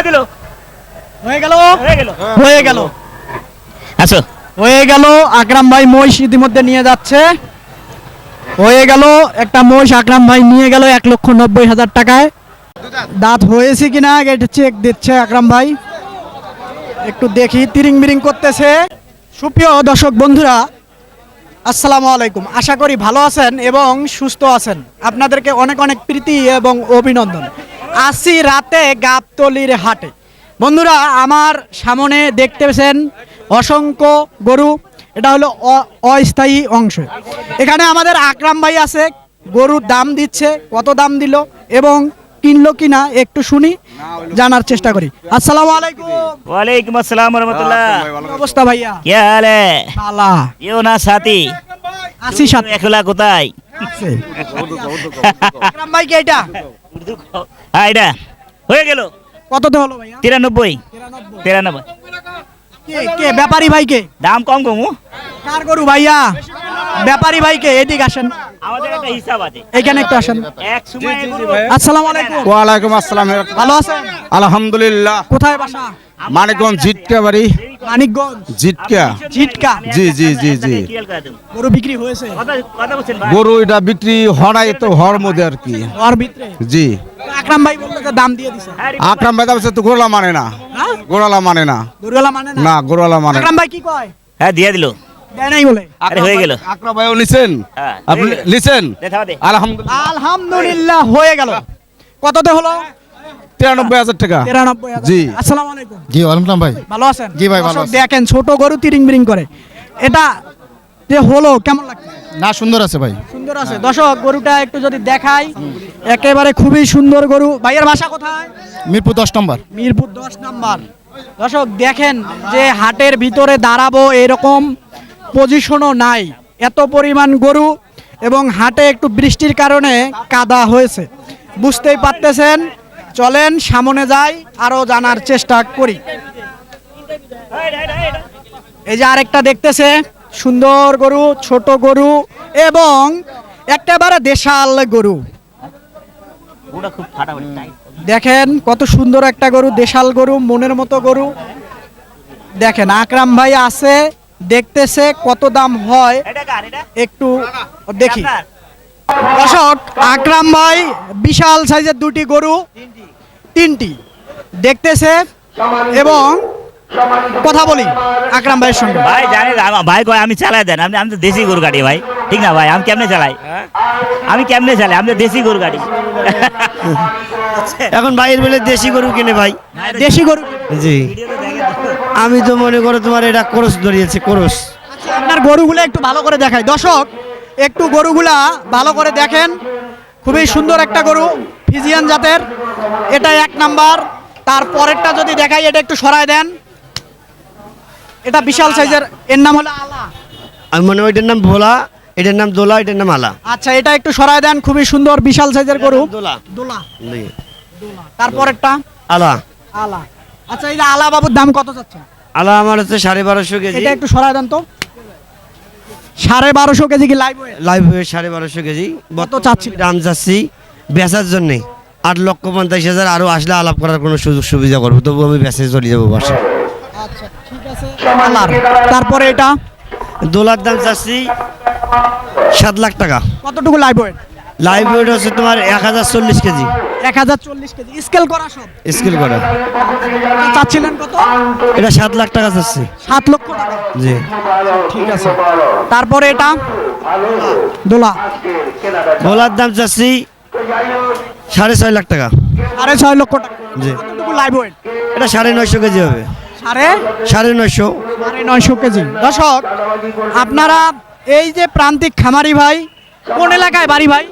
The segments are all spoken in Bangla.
না দিল হয়ে গেল? হয়ে গেল। হয়ে গেল। আসো। হয়ে গেল আকরাম ভাই মহিষ ইতিমধ্যে নিয়ে যাচ্ছে। হয়ে গেল একটা মহিষ আকরাম ভাই নিয়ে গেল এক লক্ষ নব্বই হাজার টাকায়। দাঁত হয়েছে কিনা এটা চেক দিচ্ছে আকরাম ভাই। একটু দেখি তিরিং বিরিং করতেছে। সুপ্রিয় দর্শক বন্ধুরা আসসালামু আলাইকুম। আশা করি ভালো আছেন এবং সুস্থ আছেন। আপনাদেরকে অনেক অনেক প্রীতি এবং অভিনন্দন। আসি রাতে গাবতলির হাটে। বন্ধুরা আমার সামনে দেখতে পেয়েছেন অসংখ্য গরু। এটা হলো অস্থায়ী অংশ। এখানে আমাদের আকরাম ভাই আছে গরুর দাম দিচ্ছে কত দাম দিল এবং কিনলো কিনা একটু শুনি জানার চেষ্টা করি। আসসালামু ওয়ালাইকুম আসসালাম ভাইয়া? সাথে। কোথায়? ভাই হ্যাঁ এটা। হয়ে গেল। কততে হলো ভাইয়া? তিরানব্বই। তিরানব্বই। কে কে ব্যাপারী ভাইকে? দাম কম কমু। কার গরু ভাইয়া? ব্যাপারী ভাইকে এদিক আসেন। আমাদের একটা হিসাব আছে। এখানে একটু আসেন। এক সময় আসসালামু আলাইকুম। ওয়ালাইকুম আসসালাম ভালো আছেন? আলহামদুলিল্লাহ। কোথায় বাসা? মানিকগঞ্জ জিটকা বাড়ি মানিকগঞ্জ। জিটকা। ঝিটকা জি জি জি জি। গরু বিক্রি হয়েছে। গরু এটা বিক্রি হরাই তো হর মধ্যে আর কি। ওর ভিতরে। জি। আকরাম ভাই বলল যে দাম দিয়ে দিছে। আকরাম ভাই বলছে তো গোড়ালা মানে না। হ্যাঁ? গোড়ালা মানে না। গরুওয়ালা মানে না? না গোড়ালা মানে আকরাম ভাই কি কয়? হ্যাঁ দিয়ে দিল। দেয় নাই বলে। আরে হয়ে গেল। আকরাম ভাইও নিছেন? হ্যাঁ, আপনি হয়ে গেল। নিছেন? দেখা দে। আলহামদুলিল্লাহ। আলহামদুলিল্লাহ হয়ে গেল। কততে হলো? তিরানব্বই হাজার টাকা। তিরানব্বই জি। আসসালামু আলাইকুম। জি ওয়ালাইকুম ভাই। ভালো আছেন? জি ভাই, ভালো দেখেন ছোট গরু তিরিং বিরিং করে। এটা যে হলো কেমন লাগছে? না সুন্দর আছে ভাই। সুন্দর আছে। দর্শক গরুটা একটু যদি দেখাই একেবারে খুবই সুন্দর গরু। ভাইয়ের বাসা কোথায়? মিরপুর দশ নম্বর। মিরপুর দশ নাম্বার। দর্শক দেখেন যে হাটের ভিতরে দাঁড়াবো এরকম পজিশনও নাই। এত পরিমাণ গরু এবং হাটে একটু বৃষ্টির কারণে কাদা হয়েছে। বুঝতেই পারতেছেন চলেন সামনে যাই আরও জানার চেষ্টা করি। এই যে আরেকটা দেখতেছে সুন্দর গরু ছোট গরু এবং একেবারে দেশাল গরু। দেখেন কত সুন্দর একটা গরু দেশাল গরু মনের মতো গরু। দেখেন আকরাম ভাই আছে দেখতেছে কত দাম হয়। একটু দেখি? দর্শক আকরাম ভাই বিশাল সাইজের দুটি গরু। তিনটি। দেখতেছে এবং কথা বলি আকরাম ভাইয়ের সঙ্গে। ভাই আমা- ভাই কয় আমি চালাই দেন। আমি আমি তো দেশি গরু গাড়ি ভাই। ঠিক না ভাই? আমি কেমনে চালাই? আমি কেমনে চালাই? আমি তো দেশি গরু গাড়ি। এখন ভাইয়ের বলে দেশি গরু কিনে ভাই। দেশি গরু জি। আমি তো মনে করো তোমার এটা কোরস ধরিয়েছে কোরস। আচ্ছা, আপনার গরুগুলো একটু ভালো করে দেখাই। দর্শক একটু গরুগুলা ভালো করে দেখেন। খুবই সুন্দর একটা গরু ফিজিয়ান জাতের। এটা এক নাম্বার। তার পরেরটা যদি দেখাই এটা একটু সরায় দেন। এটা বিশাল সাইজের। এর নাম হলো আলা। আমি মনে হয় এটার নাম ভোলা এটার নাম দোলা এটার নাম আলা। আচ্ছা এটা একটু সরায় দেন। খুবই সুন্দর বিশাল সাইজের গরু। দোলা। দোলা। তারপরেরটা আলা। আলা। আচ্ছা এই আলা বাবুর দাম কত যাচ্ছে? আলা আমার হচ্ছে সাড়ে বারোশো কেজি। এটা একটু সরায় দেন তো। সাড়ে বারোশো কেজি কি লাইভ ওয়েট লাইভ হয়ে সাড়ে বারোশো কেজি। কত চাচ্ছি দাম চাচ্ছি বেচার জন্যে। আট লক্ষ পঞ্চাশ হাজার আরও আসলে আলাপ করার কোনো সুযোগ সুবিধা করব তবু আমি বেঁচে চলে যাব বাসা আচ্ছা ঠিক আছে। তারপরে এটা? দোলার দাম চাচ্ছি সাত লাখ টাকা। কতটুকু লাইভ ওয়েট লাইভ ওয়েট হচ্ছে তোমার এক হাজার চল্লিশ কেজি। এক হাজার চল্লিশ কেজি। স্কেল করা সব? স্কেল করা। চাচ্ছিলেন কত? এটা সাত লাখ টাকা চাচ্ছি। সাত লক্ষ টাকা? জি। ঠিক আছে। তারপরে এটা? দোলা। দোলার দাম চাচ্ছি সাড়ে ছয় লাখ টাকা। সাড়ে ছয় লক্ষ টাকা। জি। লাইভ ওয়েট এটা সাড়ে নয়শো কেজি হবে। সাড়ে? সাড়ে নয়শো। সাড়ে নয়শো কেজি। দর্শক আপনারা এই যে প্রান্তিক খামারি ভাই কোন এলাকায় বাড়ি ভাই?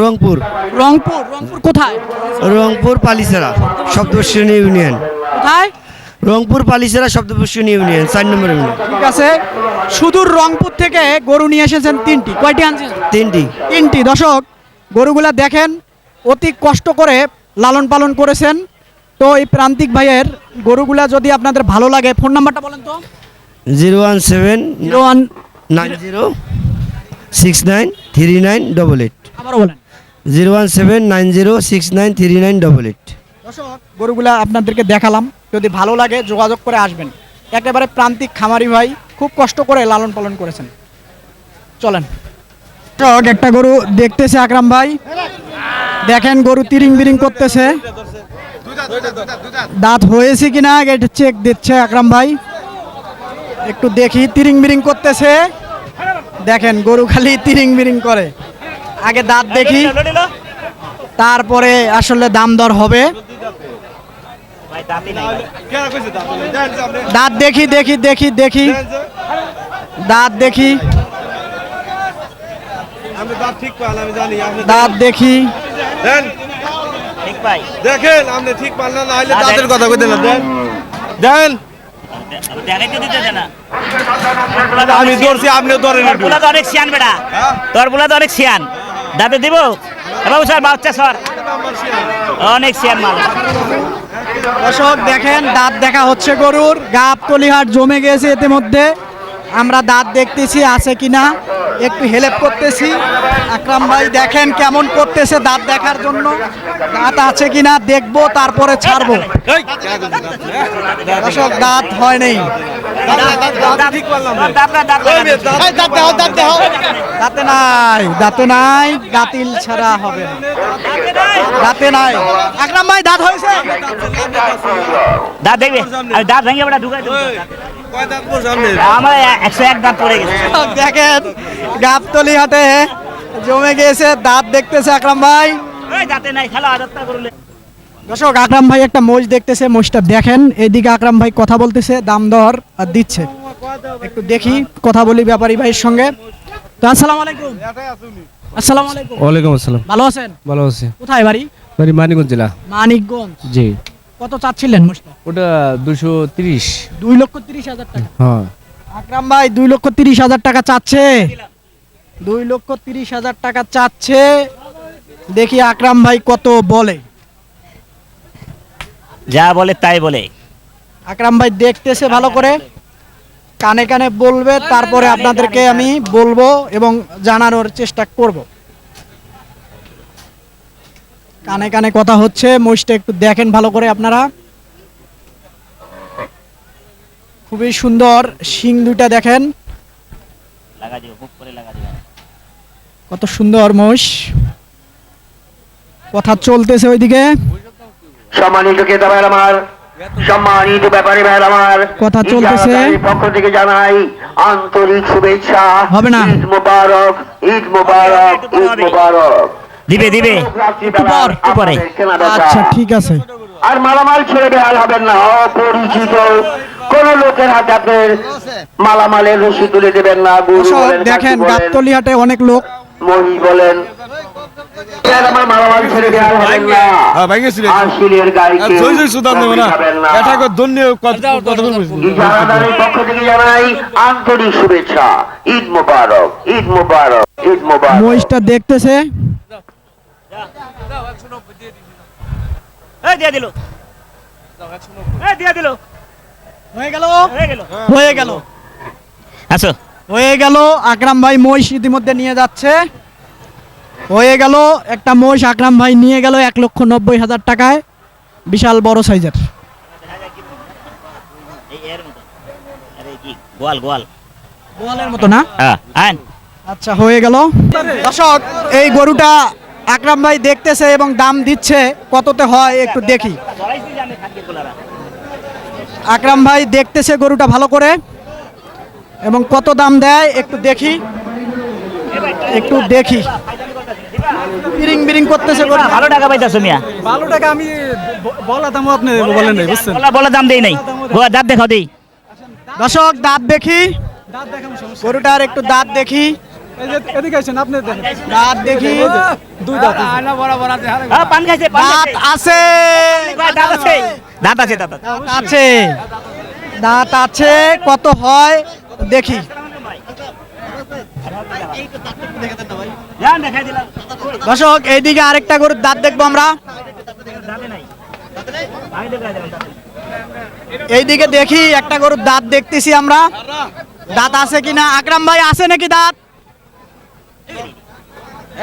রংপুর। রংপুর। রংপুর কোথায়? রংপুর পালিসেরা শব্দবর্ষণী ইউনিয়ন। কোথায়? রংপুর পালিসেরা শব্দবর্ষণী ইউনিয়ন চার নম্বর ইউনিয়ন। ঠিক আছে। সুদূর রংপুর থেকে গরু নিয়ে এসেছেন তিনটি। কয়টি আনছেন? তিনটি। তিনটি। দর্শক গরুগুলা দেখেন অতি কষ্ট করে লালন পালন করেছেন। তো এই প্রান্তিক ভাইয়ের গরুগুলা যদি আপনাদের ভালো লাগে ফোন নাম্বারটা বলেন তো। Zero one seven zero one nine zero six nine three nine double eight. আবারও বলেন। Zero one seven nine zero six nine three nine double eight. দর্শক গরুগুলা আপনাদেরকে দেখালাম। যদি ভালো লাগে যোগাযোগ করে আসবেন। একেবারে প্রান্তিক খামারি ভাই খুব কষ্ট করে লালন পালন করেছেন। চলেন। দর্শক, একটা গরু দেখতেছে আকরাম ভাই। দেখেন গরু তিরিং বিরিং করতেছে। দাঁত হয়েছে কিনা এটা চেক দিচ্ছে আকরাম ভাই। একটু দেখি তিরিং বিরিং করতেছে। দেখেন গরু খালি তিরিং বিরিং করে। আগে দাঁত দেখি। তারপরে আসলে দাম দর হবে। দাঁত দেখি দেখি দেখি দেখি। দাঁত দেখি। দাঁত ঠিক পান আমি জানি আপনি দাঁত দেখি। দেন। ঠিক ভাই দেখেন আপনি ঠিক পান না নাইলে দাঁতের কথা কইতেন না দেন। দেন আমি ধরছি আপনিও ধরেন তোর তো অনেক সিয়ান বেটা। হ্যাঁ? তোর পোলা তো অনেক সিয়ান। দাঁতে দিব? বাবু স্যার বাচ্চা স্যার অনেক সিয়ান মাল। দর্শক দেখেন দাঁত দেখা হচ্ছে গরুর। গাব তলিহাট জমে গেছে ইতিমধ্যে। আমরা দাঁত দেখতেছি, আছে কি না একটু হেল্প করতেছি। আকরাম ভাই, দেখেন কেমন করতেছে দাঁত দেখার জন্য। দাঁত আছে কিনা দেখব, তারপরে ছাড়বো। দর্শক, দাঁত হয় নেই। দাঁত নাই, দাঁতে নাই, দাঁতিল ছাড়া হবে না। দাঁতে নাই। আকরাম ভাই, দাঁত হয়েছে? দাঁত দেখবে দাঁত ভেঙে ঢুকাই দেবো কয় দাঁত পড়ছে আপনি? আমার একশো এক দাঁত পড়ে গেছে। দেখেন গাবতলি হাটে জমে গিয়েছে দাঁত দেখতেছে আকরাম ভাই। দাঁতে নাই খেলা আদরটা করলে। দর্শক আকরাম ভাই একটা মোষ দেখতেছে মোষটা দেখেন। এইদিকে আকরাম ভাই কথা বলতেছে দাম দর আর দিচ্ছে। একটু দেখি কথা বলি ব্যাপারী ভাইয়ের সঙ্গে। তো আসসালামু আলাইকুম। আসসালামু আলাইকুম। ওয়ালাইকুম আসসালাম। ভালো আছেন? ভালো আছি। কোথায় বাড়ি? বাড়ি মানিকগঞ্জ জেলা। মানিকগঞ্জ। জি। কত চাচ্ছিলেন? ওটা দুশো তিরিশ। দুই লক্ষ তিরিশ হাজার টাকা। হ্যাঁ। আকরাম ভাই দুই লক্ষ তিরিশ হাজার টাকা চাচ্ছে। দুই লক্ষ তিরিশ হাজার টাকা চাচ্ছে। দেখি আকরাম ভাই কত বলে। যা বলে তাই বলে। আকরাম ভাই দেখতেছে ভালো করে। কানে কানে বলবে তারপরে আপনাদেরকে আমি বলব এবং জানানোর চেষ্টা করব। কানে কানে কথা হচ্ছে মহিষটা একটু দেখেন ভালো করে আপনারা। খুবই সুন্দর শিং দুইটা দেখেন। লাগা দিও বুক করে লাগা দিও। কত সুন্দর মোষ। কথা চলতেছে ওইদিকে। সম্মানিত ক্রেতা আমার সম্মানিত ব্যাপারী ভাইয়ের আমার কথা চলতেছে। পক্ষ থেকে জানাই আন্তরিক শুভেচ্ছা। হবে না। ঈদ মোবারক ঈদ মোবারক ঈদ মোবারক। দিবে দিবে। পর। আচ্ছা ঠিক আছে। আর মালামাল ছেড়ে বেহাল হবেন না। অপরিচিত কোন লোকের হাতে আপনার মালামালের রশি তুলে দেবেন না। গুরু বলেন দেখেন গাবতলি হাটে অনেক লোক। মহি বলেন এর আমার মালামাল ছেড়ে বেহাল হবেন না। ভাই গেছিল আশিলের গাড়িকে জয় জয় সুদান দেব না খাবেন না। এটা কো ধন্য কত কত ইজারাদারের পক্ষ থেকে জানাই আন্তরিক শুভেচ্ছা। ঈদ মোবারক ঈদ মোবারক ঈদ মোবারক। মহিষটা দেখতেছে। দিয়ে দিল। দিয়ে দিল। হয়ে গেল। হয়ে গেল। হয়ে গেল। আসো হয়ে গেল। আকরাম ভাই মহিষ ইতিমধ্যে নিয়ে যাচ্ছে। হয়ে গেল। একটা মহিষ আকরাম ভাই নিয়ে গেল এক লক্ষ নব্বই হাজার টাকায়। বিশাল বড় সাইজের। গোয়াল গোয়াল গোয়ালের মতো না হ্যাঁ। আচ্ছা হয়ে গেল। দর্শক এই গরুটা আকরাম ভাই দেখতেছে এবং দাম দিচ্ছে কততে হয় একটু দেখি। আকরাম ভাই দেখতেছে গরুটা ভালো করে এবং কত দাম দেয় একটু দেখি। একটু দেখি। বিরিং বিরিং করতেছে গরু ভালো টাকা পাইতাছো মিয়া। ভালো টাকা আমি বলা দাম আপনি বলেন নাই বুঝছেন? বলা বলা দাম দেই নাই। দাঁত দেখাও দেই। দর্শক দাঁত দেখি। গরুটার একটু দাঁত দেখি। এদিকে আসেন আপনি দেখেন দাঁত দেখি। দুই দাঁত আয়না বরাবর আছে হ্যাঁ পান খাইছে দাঁত আছে। দাঁত আছে দাঁত আছে। দাঁত আছে দাঁত আছে। কত হয় দেখি। যান দেখাই দিলাম। দর্শক এইদিকে আরেকটা গরুর দাঁত দেখব আমরা। এইদিকে দেখি একটা গরুর দাঁত দেখতেছি আমরা। দাঁত আছে কিনা? আকরাম ভাই আছে নাকি দাঁত?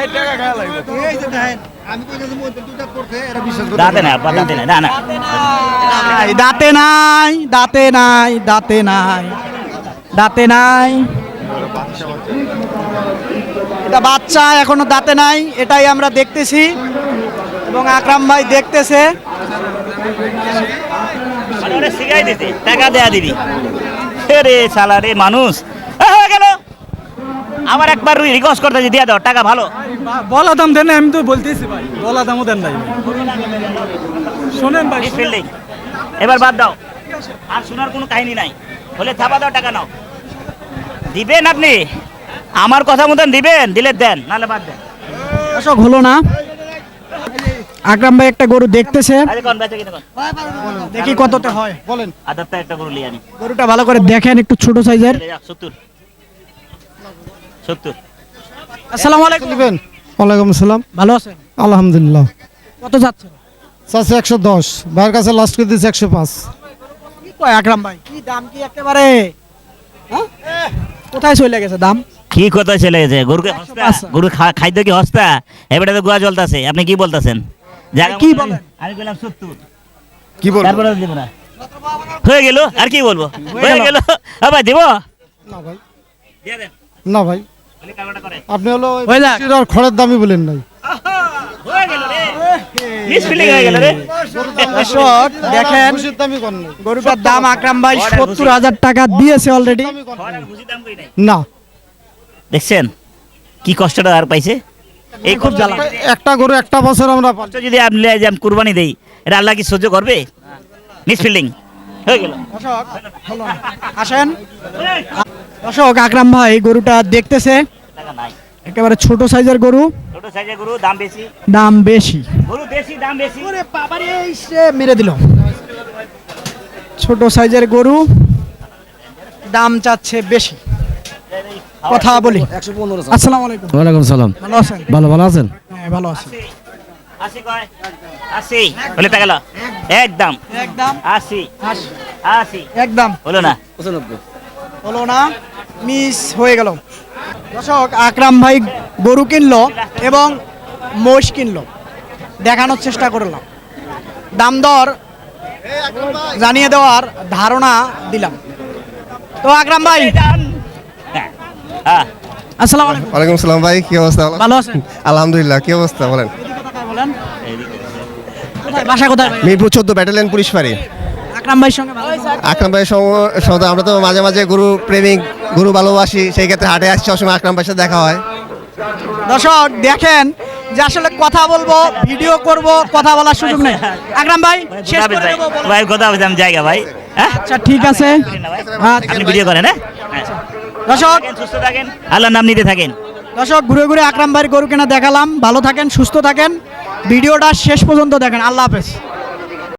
এই টাকা খাওয়া লাগবে। দাঁতে না দাঁতে না না। না নাই, দাঁতে নাই দাঁতে নাই দাঁতে নাই দাঁতে নাই। এটা বাচ্চা এখনও দাঁতে নাই এটাই আমরা দেখতেছি। এবং আকরাম ভাই দেখতেছে। টাকা দেয়া দিবি। রে শালা রে মানুষ। হয়ে গেল। আবার একবার রিকোয়েস্ট করতে দিয়ে দাও টাকা ভালো। বলা দাম দেন না, আমি তো বলতেছি ভাই। বলা দামও দেন নাই। শোনেন ভাই ফিল্ডিং এবার বাদ দাও। আর শোনার কোনো কাহিনী নাই। হলে থাপা দাও টাকা নাও। দিবেন আপনি? আমার কথা মতন দিবেন দিলে দেন নাহলে বাদ দেন। দর্শক হলো না। আকরাম ভাই একটা গরু দেখতেছে। আরে কোন বেঁচে কিনে কোন? দেখি কততে হয়। বলেন। আদারটা একটা গরু লিয়ে আনি। গরুটা ভালো করে দেখেন একটু ছোট সাইজের চলে যাক, সত্তর। আসসালামু আলাইকুম। নেবেন ওয়ালাইকুম আসসালাম। ভালো আছেন? আলহামদুলিল্লাহ। কত যাচ্ছে? চাচ্ছে একশো দশ। ভাইয়ের কাছে লাস্ট করে দিয়েছে একশো পাঁচ। কি কয় আকরাম ভাই? কি দাম কি একেবারে? হ্যাঁ? কোথায় চলে গেছে দাম? কি কথা চলে গেছে? গরুকে হস্তা? গরু খাদ্য কি হস্তা? এবারে তো গুয়া চলতেছে আপনি কি বলতেছেন? কি বলেন? আমি বললাম সত্তর। কি বলব? তারপরে দিব না। হয়ে গেল? আর কি বলব? হয়ে গেল। আবার দিব? না ভাই। না ভাই। আপনি হলো আর খড়ের দামই বলেন নাই। হয়ে গেল রে। মিসফিলিং হয়ে গেল রে। দর্শক দেখেন খুশির দামই করেন নাই। গরুটার দাম আকরাম ভাই সত্তর হাজার টাকা দিয়েছে অলরেডি। না। দেখছেন? কি কষ্টটা আর পাইছে? এই খুব জ্বালা। একটা গরু একটা বছর আমরা যদি আপনি যে আমি কুরবানি দেই এটা আল্লাহ কি সহ্য করবে? মিসফিল্ডিং হয়ে গেল। আসেন। দর্শক আকরাম ভাই গরুটা দেখতেছে? একেবারে ছোট সাইজের গরু। ছোট সাইজের গরু দাম বেশি। দাম বেশি। গরু বেশি দাম বেশি। ওরে বাবারে এই সে মেরে দিল। ছোট সাইজের গরু দাম চাচ্ছে বেশি। কথা বলি। আসসালামু আলাইকুম। ওয়ালাইকুম সালাম। ভালো আছেন? ভালো ভালো আছেন? হ্যাঁ ভালো আছি। আশি কয়? আশি বলে টাকা গেল একদম। একদম। আশি আশি। একদম। হলো না। হলো না মিস হয়ে গেল। দর্শক আকরাম ভাই গরু কিনলো এবং মোষ কিনলো। দেখানোর চেষ্টা করলাম। দাম দর জানিয়ে দেওয়ার ধারণা দিলাম। তো আকরাম ভাই। আসসালামু আলাইকুম। ওয়ালাইকুম ভাই কি অবস্থা ভালো আছেন? আলহামদুলিল্লাহ কি অবস্থা বলেন? বলেন বাসা কোথায়? মিরপুর চোদ্দ ব্যাটালিয়ন পুলিশ ফাঁড়ি। আকরাম ভাইয়ের সঙ্গে আকরাম ভাইয়ের সঙ্গে আমরা তো মাঝে মাঝে গরু প্রেমিক গরু ভালোবাসি সেই ক্ষেত্রে হাটে আসছি সবসময় আকরাম ভাইয়ের সাথে দেখা হয়। দর্শক দেখেন যে আসলে কথা বলব ভিডিও করব কথা বলার সুযোগ নেই। আকরাম ভাই শেষ করে বলতে- ভাই কথা বলতে আমি জায়গা ভাই। হ্যাঁ? আচ্ছা ঠিক আছে। আচ্ছা, আপনি ভিডিও করেন হ্যাঁ? হ্যাঁ। দর্শক। সুস্থ থাকেন। আল্লাহর নাম নিতে থাকেন। দর্শক ঘুরে ঘুরে আকরাম ভাইয়ের গরু কেনা দেখালাম। ভালো থাকেন সুস্থ থাকেন। ভিডিওটা শেষ পর্যন্ত দেখেন। আল্লাহ হাফেজ।